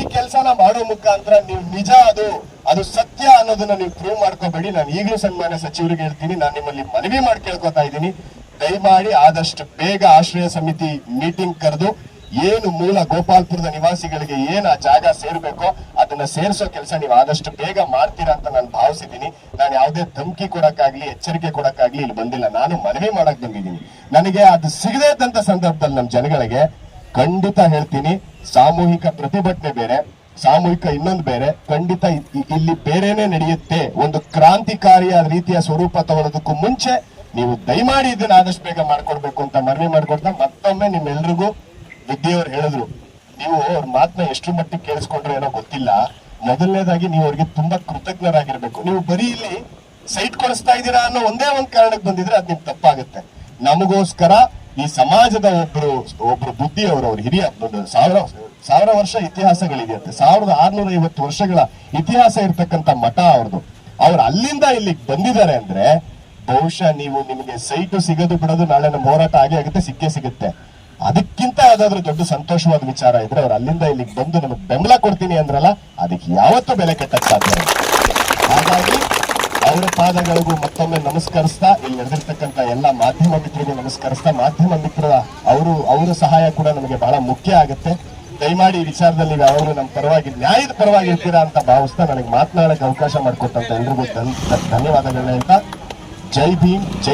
ಈ ಕೆಲಸನ ಮಾಡೋ ಮುಖಾಂತರ ನೀವು ನಿಜ ಅದು ಅದು ಸತ್ಯ ಅನ್ನೋದನ್ನ ನೀವು ಪ್ರೂವ್ ಮಾಡ್ಕೋಬೇಡಿ. ನಾನು ಈಗಲೂ ಸನ್ಮಾನ್ಯ ಸಚಿವರಿಗೆ ಹೇಳ್ತೀನಿ, ನಾನು ನಿಮ್ಮಲ್ಲಿ ಮನವಿ ಮಾಡಿ ಕೇಳ್ಕೊತಾ ಇದ್ದೀನಿ. ದಯಮಾಡಿ ಆದಷ್ಟು ಬೇಗ ಆಶ್ರಯ ಸಮಿತಿ ಮೀಟಿಂಗ್ ಕರೆದು, ಏನು ಮೂಲ ಗೋಪಾಲ್ಪುರದ ನಿವಾಸಿಗಳಿಗೆ ಏನ್ ಆ ಜಾಗ ಸೇರ್ಬೇಕೋ ಅದನ್ನ ಸೇರಿಸೋ ಕೆಲಸ ನೀವು ಆದಷ್ಟು ಬೇಗ ಮಾಡ್ತೀರಾ ಅಂತ ನಾನು ಭಾವಿಸಿದ್ದೀನಿ. ನಾನು ಯಾವುದೇ ಧಮಕಿ ಕೊಡಕ್ಕಾಗ್ಲಿ, ಎಚ್ಚರಿಕೆ ಕೊಡಕ್ಕಾಗ್ಲಿ ಇಲ್ಲಿ ಬಂದಿಲ್ಲ. ನಾನು ಮನವಿ ಮಾಡಕ್ ಬಂದಿದ್ದೀನಿ. ನನಗೆ ಅದು ಸಿಗದೇ ಇದ್ದಂತ ಸಂದರ್ಭದಲ್ಲಿ ನಮ್ಮ ಜನಗಳಿಗೆ ಖಂಡಿತ ಹೇಳ್ತೀನಿ ಸಾಮೂಹಿಕ ಪ್ರತಿಭಟನೆ ಬೇರೆ, ಸಾಮೂಹಿಕ ಇನ್ನೊಂದು ಬೇರೆ, ಖಂಡಿತ ಇಲ್ಲಿ ಬೇರೆನೆ ನಡೆಯುತ್ತೆ. ಒಂದು ಕ್ರಾಂತಿಕಾರಿಯ ರೀತಿಯ ಸ್ವರೂಪ ತಗೊಳ್ಳೋದಕ್ಕೂ ಮುಂಚೆ ನೀವು ದಯಮಾಡಿ ಇದನ್ನ ಆದಷ್ಟು ಬೇಗ ಮಾಡ್ಕೊಡ್ಬೇಕು ಅಂತ ಮನವಿ ಮಾಡ್ಕೊಡ್ತಾ ಮತ್ತೊಮ್ಮೆ ನಿಮ್ಮೆಲ್ರಿಗೂ ವಿದ್ಯೆಯವ್ರು ಹೇಳಿದ್ರು. ನೀವು ಅವ್ರ ಮಾತನ್ನ ಎಷ್ಟು ಮಟ್ಟಿಗೆ ಕೇಳಿಸ್ಕೊಂಡ್ರೆ ಏನೋ ಗೊತ್ತಿಲ್ಲ. ಮೊದಲನೇದಾಗಿ ನೀವು ಅವ್ರಿಗೆ ತುಂಬಾ ಕೃತಜ್ಞರಾಗಿರ್ಬೇಕು. ನೀವು ಬರೀ ಇಲ್ಲಿ ಸೈಟ್ ಕೊಡಿಸ್ತಾ ಇದ್ದೀರಾ ಅನ್ನೋ ಒಂದೇ ಒಂದ್ ಕಾರಣಕ್ಕೆ ಬಂದಿದ್ರೆ ಅದ್ ನಿಮ್ ತಪ್ಪಾಗುತ್ತೆ. ನಮಗೋಸ್ಕರ ಈ ಸಮಾಜದ ಒಬ್ರು ಒಬ್ರು ಬುದ್ಧಿಯವರು, ಅವ್ರ ಹಿರಿಯ ಸಾವಿರ ಸಾವಿರ ವರ್ಷ ಇತಿಹಾಸಗಳಿದೆಯಂತೆ ಸಾವಿರದ ಆರ್ನೂರ ಐವತ್ತು ವರ್ಷಗಳ ಇತಿಹಾಸ ಇರ್ತಕ್ಕಂಥ ಮಠ ಅವ್ರದ್ದು ಅವ್ರು ಅಲ್ಲಿಂದ ಇಲ್ಲಿಗೆ ಬಂದಿದ್ದಾರೆ ಅಂದ್ರೆ, ಬಹುಶಃ ನೀವು ನಿಮಗೆ ಸೈಟು ಸಿಗದು ಬಿಡೋದು ನಾಳೆ ನಮ್ಮ ಹೋರಾಟ ಆಗೇ ಆಗುತ್ತೆ, ಸಿಕ್ಕೇ ಸಿಗುತ್ತೆ ಅದಕ್ಕಿಂತ ಯಾವ್ದಾದ್ರು ದೊಡ್ಡ ಸಂತೋಷವಾದ ವಿಚಾರ ಇದ್ರೆ ಅವ್ರು ಅಲ್ಲಿಂದ ಇಲ್ಲಿಗೆ ಬಂದು ನಮಗೆ ಬೆಂಬಲ ಕೊಡ್ತೀನಿ ಅಂದ್ರಲ್ಲ, ಅದಕ್ಕೆ ಯಾವತ್ತೂ ಬೆಲೆ ಕಟ್ಟಕ್ ಸಾಧ್ಯ ಇಲ್ಲ. ಹಾಗಾಗಿ ಅವರ ಪಾದಗಳಿಗೂ ಮತ್ತೊಮ್ಮೆ ನಮಸ್ಕರಿಸ್ತಾ, ಇಲ್ಲಿ ನಡೆದಿರ್ತಕ್ಕಂಥ ಎಲ್ಲ ಮಾಧ್ಯಮ ಮಿತ್ರರಿಗೂ ನಮಸ್ಕರಿಸ್ತಾ, ಮಾಧ್ಯಮ ಮಿತ್ರರ ಅವರು, ಅವರ ಸಹಾಯ ಕೂಡ ನಮಗೆ ಬಹಳ ಮುಖ್ಯ ಆಗುತ್ತೆ. ದಯಮಾಡಿ ವಿಚಾರದಲ್ಲಿ ಅವರು ನಮ್ಮ ಪರವಾಗಿ, ನ್ಯಾಯದ ಪರವಾಗಿ ಇರ್ತೀರಾ ಅಂತ ಭಾವಿಸ್ತಾ ನನಗೆ ಮಾತನಾಡಕ್ಕೆ ಅವಕಾಶ ಮಾಡಿಕೊಟ್ಟಂತ ಎಲ್ರಿಗೂ ಧನ್ಯವಾದಗಳೇ ಅಂತ. ಜೈ ಭೀಮ್, ಜೈ